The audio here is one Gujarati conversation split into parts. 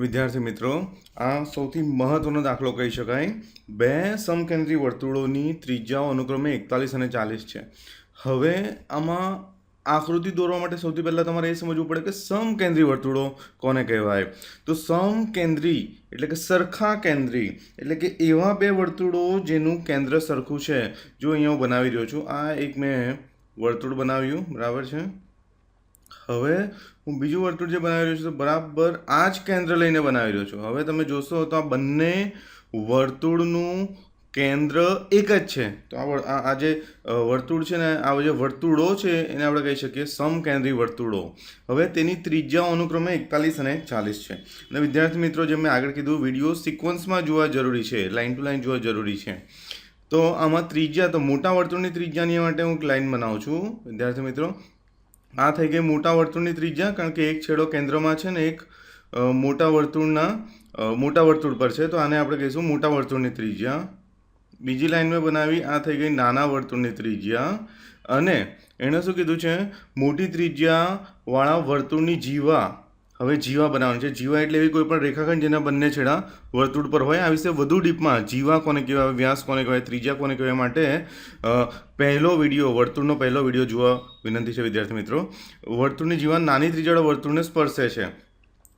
વિદ્યાર્થી મિત્રો, આ સૌથી મહત્વનો દાખલો કહી શકાય. બે સમકેન્દ્રી વર્તુળોની ત્રિજ્યાઓ અનુક્રમે એકતાલીસ અને ચાલીસ છે. હવે આમાં આકૃતિ દોરવા માટે સૌથી પહેલાં તમારે એ સમજવું પડે કે સમકેન્દ્રી વર્તુળો કોને કહેવાય? તો સમકેન્દ્રી એટલે કે સરખા કેન્દ્રી, એટલે કે એવા બે વર્તુળો જેનું કેન્દ્ર સરખું છે. જો અહીંયા હું બનાવી રહ્યો છું, આ એક મેં વર્તુળ બનાવ્યું, બરાબર છે? હવે હું બીજું વર્તુળ જે બનાવી રહ્યો છું તો બરાબર આ જ કેન્દ્ર લઈને બનાવી રહ્યો છું. હવે તમે જોશો તો આ બંને વર્તુળનું કેન્દ્ર એક જ છે. તો આ આ જે વર્તુળ છે ને, આ જે વર્તુળો છે એને આપણે કહી શકીએ સમકેન્દ્રી વર્તુળો. હવે તેની ત્રિજ્યા અનુક્રમે એકતાલીસ અને ચાલીસ છે. અને વિદ્યાર્થી મિત્રો, જેમ મેં આગળ કીધું, વીડિયો સિક્વન્સમાં જોવા જરૂરી છે લાઇન ટુ લાઇન જોવા જરૂરી છે. તો આમાં ત્રિજ્યા, તો મોટા વર્તુળની ત્રિજ્યાની માટે હું એક લાઇન બનાવું છું. વિદ્યાર્થી મિત્રો આ થઈ ગઈ મોટા વર્તુળની ત્રિજ્યા, કારણ કે એક છેડો કેન્દ્રમાં છે ને એક મોટા વર્તુળના મોટા વર્તુળ પર છે, તો આને આપણે કહીશું મોટા વર્તુળની ત્રિજ્યા. બીજી લાઈન મેં બનાવી, આ થઈ ગઈ નાના વર્તુળની ત્રિજ્યા. અને એણે શું કીધું છે? મોટી ત્રિજ્યાવાળા વર્તુળની જીવા. હવે જીવા બનાવવાની છે. જીવા એટલે એવી કોઈ પણ રેખાખંડ જેના બંને છેડા વર્તુળ પર હોય. આ વિશે વધુ ડીપમાં જીવા કોને કહેવાય, વ્યાસ કોને કહેવાય, ત્રીજા કોને કહેવાય માટે પહેલો વીડિયો, વર્તુળનો પહેલો વીડિયો જોવા વિનંતી છે વિદ્યાર્થી મિત્રો. વર્તુળની જીવા નાની ત્રીજાળો વર્તુળને સ્પર્શે છે.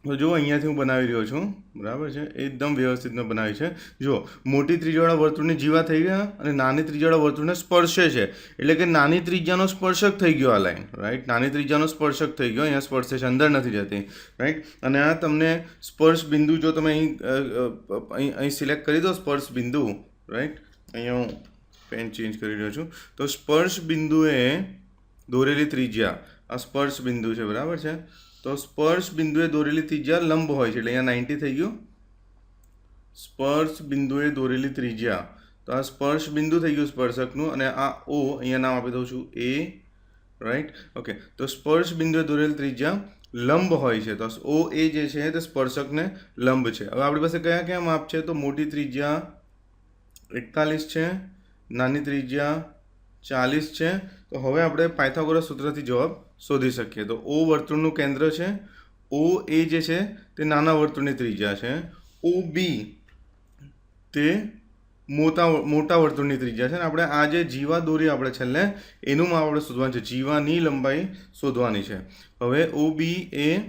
તો જો અહીંયાથી હું બનાવી રહ્યો છું. બરાબર છે? એકદમ વ્યવસ્થિત મેં બનાવી છે. જો મોટી ત્રિજ્યાવાળા વર્તુળની જીવા થઈ ગયા અને નાની ત્રિજ્યાવાળા વર્તુળને સ્પર્શે છે. એટલે કે નાની ત્રિજ્યાનો સ્પર્શક થઈ ગયો આ લાઈન રાઈટ નાની ત્રિજ્યાનો સ્પર્શક થઈ ગયો, અહીંયા સ્પર્શે છે, અંદર નથી જતી રાઈટ અને આ તમને સ્પર્શ બિંદુ જો તમે અહીં અહીં સિલેક્ટ કરી દો, સ્પર્શ બિંદુ રાઈટ અહીંયા હું પેન ચેન્જ કરી રહ્યો છું. તો સ્પર્શ બિંદુએ દોરેલી ત્રિજ્યા, આ સ્પર્શ બિંદુ છે, બરાબર છે? તો સ્પર્શ બિંદુએ દોરેલી ત્રિજ્યા લંબ હોય છે, એટલે અહીંયા નાઇન્ટી થઈ ગયું. સ્પર્શ બિંદુએ દોરેલી ત્રિજ્યા. તો આ સ્પર્શ બિંદુ થઈ ગયું સ્પર્શકનું અને આ ઓ અહીંયા નામ આપી દઉં છું એ રાઈટ ઓકે તો સ્પર્શ બિંદુએ દોરેલી ત્રિજ્યા લંબ હોય છે, તો ઓ એ જે છે તે સ્પર્શકને લંબ છે. હવે આપણી પાસે કયા કયા માપ છે? તો મોટી ત્રિજ્યા એકતાલીસ છે, નાની ત્રિજ્યા ચાલીસ છે. તો હવે આપણે પાયથાગોરસ સૂત્રથી જવાબ શોધી શકીએ. તો ઓ વર્તુળનું કેન્દ્ર છે. ઓ એ જે છે તે નાના વર્તુળની ત્રિજ્યા છે. ઓ બી તે મોટા મોટા વર્તુળની ત્રિજ્યા છે. અને આપણે આ જે જીવા દોરી આપણે છેલ્લે એનું આપણે શોધવાનું છે. જીવાની લંબાઈ શોધવાની છે. હવે ઓ બી એ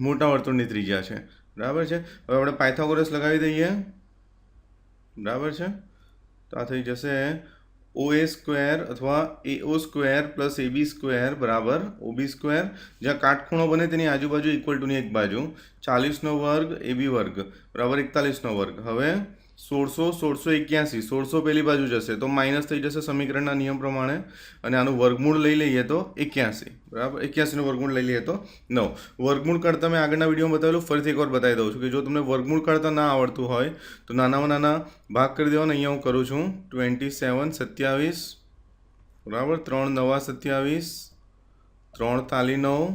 મોટા વર્તુળની ત્રિજ્યા છે. બરાબર છે? હવે આપણે પાયથાગોરસ લગાવી દઈએ. બરાબર છે? તો આ થઈ જશે ઓ એ સ્ક્વેર અથવા A O square plus A B square બરાબર ઓબી સ્ક્વેર જ્યાં કાટખૂણો બને તેની આજુબાજુ ઇક્વલ ટુની એક બાજુ ચાલીસનો વર્ગ એ બી વર્ગ બરાબર એકતાલીસનો વર્ગ હવે સોળસો સોળસો એક્યાસી, સોળસો પેલી બાજુ જશે. તો માઇનસ થઈ જશે સમીકરણના નિયમ પ્રમાણે અને આનું વર્ગમૂળ લઈ લઈએ તો એક્યાસી. બરાબર? એક્યાસીનું વર્ગમૂળ લઈ લઈએ તો નવ. વર્ગમૂળ કાઢતા મેં આગળના વિડીયોમાં બતાવેલું, ફરીથી એકવાર બતાવી દઉં છું કે જો તમને વર્ગમૂળ કાઢતા ના આવડતું હોય, તો નાનામાં નાના ભાગ કરી દેવાનો. અહીંયા હું કરું છું ટ્વેન્ટી સેવન, સત્યાવીસ. બરાબર? ત્રણ નવા, સત્યાવીસ. ત્રણ તાલી નવ.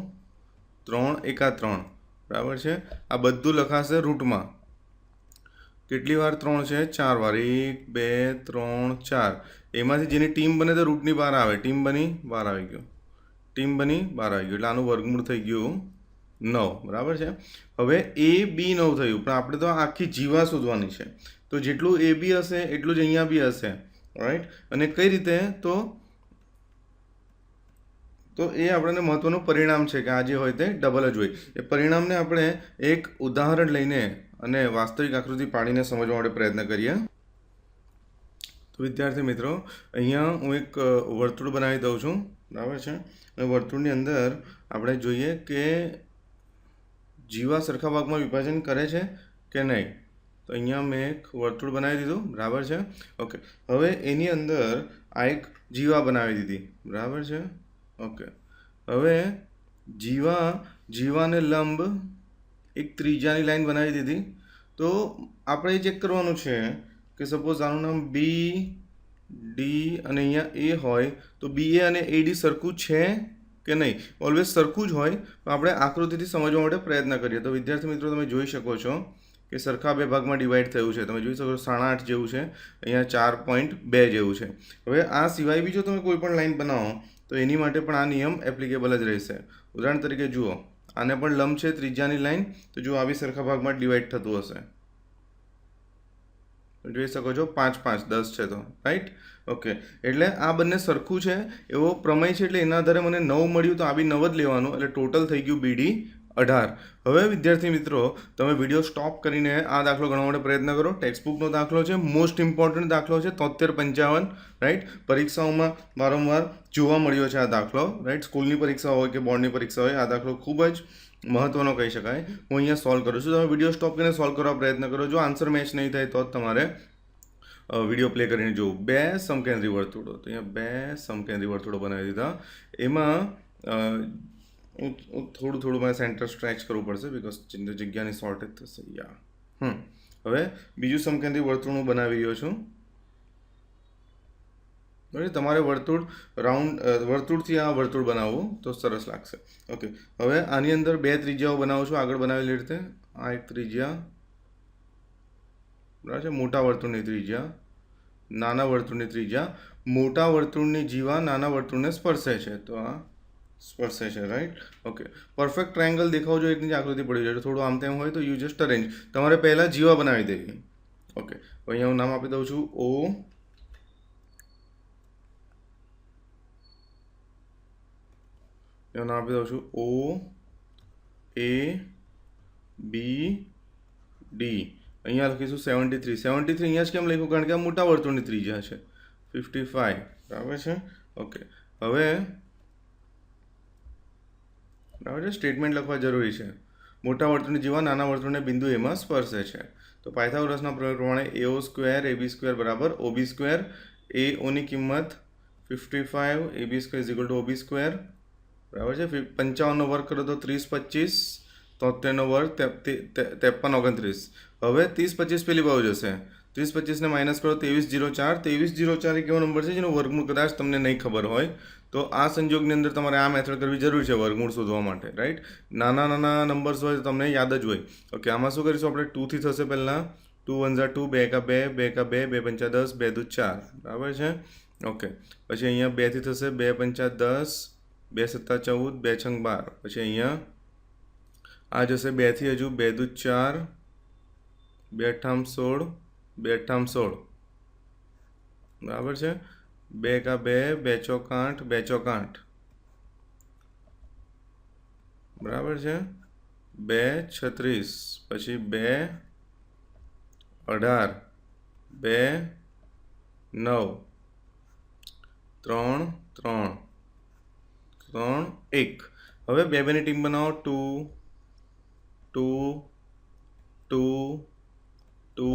ત્રણ એકા ત્રણ. બરાબર છે? આ બધું લખાશે રૂટમાં. કેટલી વાર ત્રણ છે? ચાર વાર. એક, બે, ત્રણ, ચાર. એમાંથી જેની ટીમ બને તો રૂટની બહાર આવે. ટીમ બની, બહાર આવી ગયો. ટીમ બની, બહાર આવી ગયું. એટલે આનું વર્ગમૂળ થઈ ગયું નવ. બરાબર છે? હવે એ, બી નવ થયું. પણ આપણે તો આખી જીવા શોધવાની છે. તો જેટલું એ બી હશે, એટલું જ અહીંયા બી હશે. રાઈટ અને કઈ રીતે? તો તો એ આપણને મહત્વનું પરિણામ છે કે આ જે હોય તે ડબલ જ હોય. એ પરિણામને આપણે એક ઉદાહરણ લઈને અને વાસ્તવિક આકૃતિ પાડીને સમજવા માટે પ્રયત્ન કરીએ. તો વિદ્યાર્થી મિત્રો, અહીંયા હું એક વર્તુળ બનાવી દઉં છું. બરાબર છે? અને વર્તુળની અંદર આપણે જોઈએ કે જીવા સરખા ભાગમાં વિભાજન કરે છે કે નહીં? તો અહીંયા મેં એક વર્તુળ બનાવી દીધું. બરાબર છે? ઓકે. હવે એની અંદર આ એક જીવા બનાવી દીધી. બરાબર છે? ઓકે. હવે જીવા, જીવાને લંબ એક ત્રીજાની લાઈન બનાવી દીધી. તો આપણે ચેક કરવાનું છે કે સપોઝ આનું નામ બી ડી અને અહીંયા એ હોય, તો બી એ અને એ ડી સરખું છે કે નહીં? ઓલવેઝ સરખું જ હોય તો આપણે આકૃતિથી સમજવા માટે પ્રયત્ન કરીએ. તો વિદ્યાર્થી મિત્રો, તમે જોઈ શકો છો કે સરખા બે ભાગમાં ડિવાઈડ થયું છે. તમે જોઈ શકો છો સાડા આઠ જેવું છે, અહીંયા ચાર પોઈન્ટ બે જેવું છે. હવે આ સિવાય બી જો તમે કોઈ પણ લાઈન બનાવો તો એની માટે પણ આ નિયમ એપ્લિકેબલ જ રહેશે. ઉદાહરણ તરીકે જુઓ, આને પણ લંબ છે ત્રીજાની લાઈન, તો જુઓ આવી સરખા ભાગમાં ડિવાઈડ થતું હશે. જોઈ શકો છો, પાંચ પાંચ, દસ છે તો રાઈટ ઓકે એટલે આ બંને સરખું છે, એવો પ્રમેય છે એટલે એના આધારે મને નવ મળ્યું તો આ બી નવ જ લેવાનું, એટલે ટોટલ થઈ ગયું બીડી અઢાર. હવે વિદ્યાર્થી મિત્રો, તમે વીડિયો સ્ટોપ કરીને આ દાખલો ગણવા માટે પ્રયત્ન કરો. ટેક્સ્ટબુકનો દાખલો છે મોસ્ટ ઇમ્પોર્ટન્ટ દાખલો છે તોતેર પંચાવન રાઈટ પરીક્ષાઓમાં વારંવાર જોવા મળ્યો છે આ દાખલો રાઈટ સ્કૂલની પરીક્ષા હોય કે બોર્ડની પરીક્ષા હોય, આ દાખલો ખૂબ જ મહત્વનો કહી શકાય. હું અહીંયા સોલ્વ કરું છું. તમે વીડિયો સ્ટોપ કરીને સોલ્વ કરવા પ્રયત્ન કરો. જો આન્સર મેચ નહીં થાય તો તમારે વીડિયો પ્લે કરીને જોવું. બે સમકેન્દ્રી વર્તુળો. તો અહીંયા બે સમકેન્દ્રી વર્તુળો બનાવી દીધા. એમાં હું થોડું થોડું મારે સેન્ટર સ્ટ્રેચ કરવું પડશે બિકોઝ જગ્યાની શોર્ટેજ થશે યા હમ હવે બીજું સમકેન્દ્રી વર્તુળ હું બનાવી રહ્યો છું બરાબર તમારે વર્તુળ રાઉન્ડ વર્તુળથી આ વર્તુળ બનાવવું તો સરસ લાગશે ઓકે હવે આની અંદર બે ત્રિજ્યાઓ બનાવું છું આગળ બનાવેલી રીતે આ એક ત્રિજ્યા બરાબર છે મોટા વર્તુળની ત્રિજ્યા નાના વર્તુળની ત્રિજ્યા મોટા વર્તુળની જીવા નાના વર્તુળને સ્પર્શે છે તો આ સ્પર્શે છે રાઈટ ઓકે પરફેક્ટ ટ્રાયંગલ દેખાવ જોઈએ એકની આકૃતિ પડી જાય. થોડું આમ તેમ હોય તો યુ જસ્ટ અરેન્જ તમારે પહેલાં જીવા બનાવી દેવી. ઓકે અહીંયા હું નામ આપી દઉં છું. ઓ એનું નામ આપી દઉં છું. ઓ એ બી ડી અહીંયા લખીશું સેવન્ટી થ્રી સેવન્ટી થ્રી અહીંયા જ કેમ લખ્યું? કારણ કે આ મોટા વર્તુળની ત્રિજ્યા છે. ફિફ્ટી ફાઈવ બરાબર છે? ઓકે હવે બરાબર છે? સ્ટેટમેન્ટ લખવા જરૂરી છે. મોટા વર્તુળની જીવા નાના વર્તુળને બિંદુ એમાં સ્પર્શે છે. તો પાયથાગોરસના પ્રયોગ પ્રમાણે એઓ સ્ક્વેર એબી સ્ક્વેર બરાબર. ઓબી સ્ક્વેર એ ઓની કિંમત fifty five AB square is equal to OB square બરાબર છે? પંચાવનનો વર્ગ કરો તો ત્રીસ પચીસ તોતેરનો વર્ગ ત્રેપન ઓગણત્રીસ. હવે ત્રીસ પચીસ પેલી બાજુ જશે. ત્રીસ પચીસને માઇનસ કરો, ત્રેવીસ જીરો ચાર, ત્રેવીસ જીરો ચાર એક એવો નંબર છે? જેનો વર્ગમૂળ કદાચ તમને નહીં ખબર હોય, તો આ સંજોગની અંદર તમારે આ મેથડ કરવી જરૂરી છે વર્ગમૂળ શોધવા માટે રાઈટ નાના નાના નંબર્સ હોય તો તમને યાદ જ હોય. ઓકે આમાં શું કરીશું આપણે? ટુથી થશે પહેલાં ટુ વન ટુ બે કા બે બે કા બે બે પંચા દસ, બે દુ ચાર, બરાબર છે? ઓકે પછી અહીંયા બેથી થશે, બે પંચા દસ, બે સત્તા ચૌદ, બે છંગ બાર, પછી અહીંયા આ જશે બેથી હજુ, બે દુ ચાર, બે અઠામ સોળ બે અઠ્ઠામ સોળ. બરાબર છે? બે કા બે બે ચોક આઠ બે ચોક આઠ બરાબર છે? બે છત્રીસ, પછી બે અઢાર, બે નવ, ત્રણ ત્રણ ત્રણ, એક. હવે બે બેની ટીમ બનાવો. Two two two two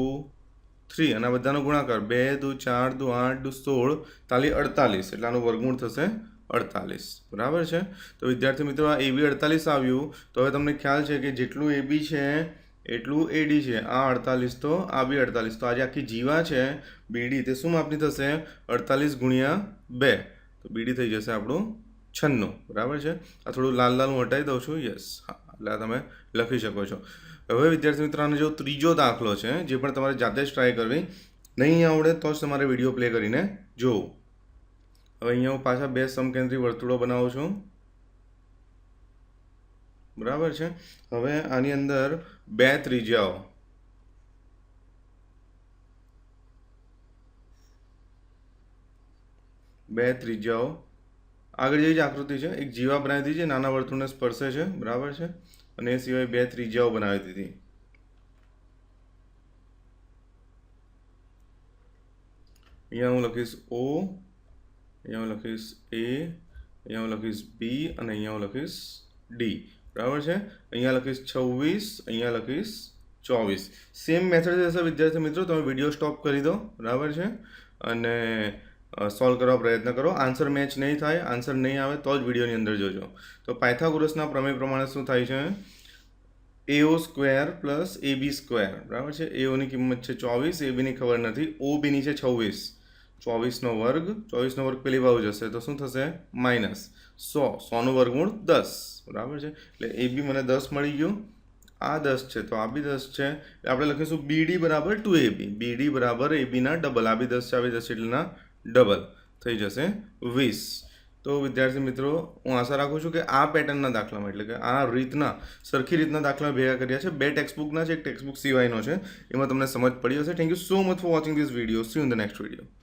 three અને આ બધાનો ગુણાકાર બે, દુ, ચાર, દુ, આઠ, દુ, સોળ, તાલી અડતાલીસ. એટલે આનું વર્ગમૂળ થશે અડતાલીસ. બરાબર છે? તો વિદ્યાર્થી મિત્રો, આ એબી અડતાલીસ આવ્યું. તો હવે તમને ખ્યાલ છે કે જેટલું એબી છે, એટલું એડી છે. આ અડતાલીસ તો, આ બી અડતાલીસ. તો આજે આખી જીવા છે. બીડી તે શું માપની થશે? અડતાલીસ ગુણ્યા બે. તો બીડી થઈ જશે આપણું છન્નું. બરાબર છે? આ થોડું લાલ લાલ હું હટાવી દઉં છું. યસ હા, એટલે તમે લખી શકો છો. હવે વિદ્યાર્થી મિત્રો જો ત્રીજો દાખલો છે, જે પણ તમારે જાતે જ ટ્રાય કરવી, નહીં આવડે તો જ તમારે વીડિયો પ્લે કરીને જોવું. હવે અહીંયા હું પાછા બે સમકેન્દ્રી વર્તુળો બનાવું છું. બરાબર છે? હવે આની અંદર બે ત્રિજ્યાઓ. બે ત્રિજ્યાઓ. આગળ જેવી જ આકૃતિ છે, એક જીવા બનાવી દીધી છે, નાના વર્તુળને સ્પર્શે છે. બરાબર છે? અને એ સિવાય બે ત્રિજ્યાઓ બનાવી દીધી. અહીંયા હું લખીશ ઓ, અહીંયા હું લખીશ એ, અહીંયા હું લખીશ બી અને અહીંયા હું લખીશ ડી. બરાબર છે? અહીંયા લખીશ છવ્વીસ, અહીંયા લખીશ ચોવીસ. સેમ મેથડ જશે વિદ્યાર્થી મિત્રો. તમે વીડિયો સ્ટોપ કરી દો. બરાબર છે? અને સોલ્વ કરવા પ્રયત્ન કરો. આન્સર મેચ નહીં થાય આન્સર નહીં આવે, તો જ વિડીયોની અંદર જોજો. તો પાયથાગોરસના પ્રમેય પ્રમાણે શું થાય છે? એઓ square plus a b square બરાબર છે? એઓની કિંમત છે ચોવીસ એ બીની ખબર નથી. ઓ બીની છે છવ્વીસ. ચોવીસનો વર્ગ ચોવીસનો વર્ગ પેલી બાજુ જશે. તો શું થશે? માઇનસ સો. સોનું વર્ગમૂળ દસ. બરાબર છે? એટલે એ બી મને દસ મળી ગયું. આ દસ છે. તો આ બી દસ છે. આપણે લખીશું બીડી બરાબર ટુ એ બી બીડી બરાબર એ બીના ડબલ આ બી દસ છે, આ બી દસ એટલેના ડબલ થઈ જશે વીસ. તો વિદ્યાર્થી મિત્રો, હું આશા રાખું છું કે આ પેટર્નના દાખલામાં, એટલે કે આ રીતના, સરખી રીતના દાખલા ભેગા કર્યા છે. બે ટેક્સ્ટબુકના છે, એક ટેક્સ્ટબુક સિવાયનો છે. એમાં તમને સમજ પડી હશે. Thank you so much for watching this video see in the next video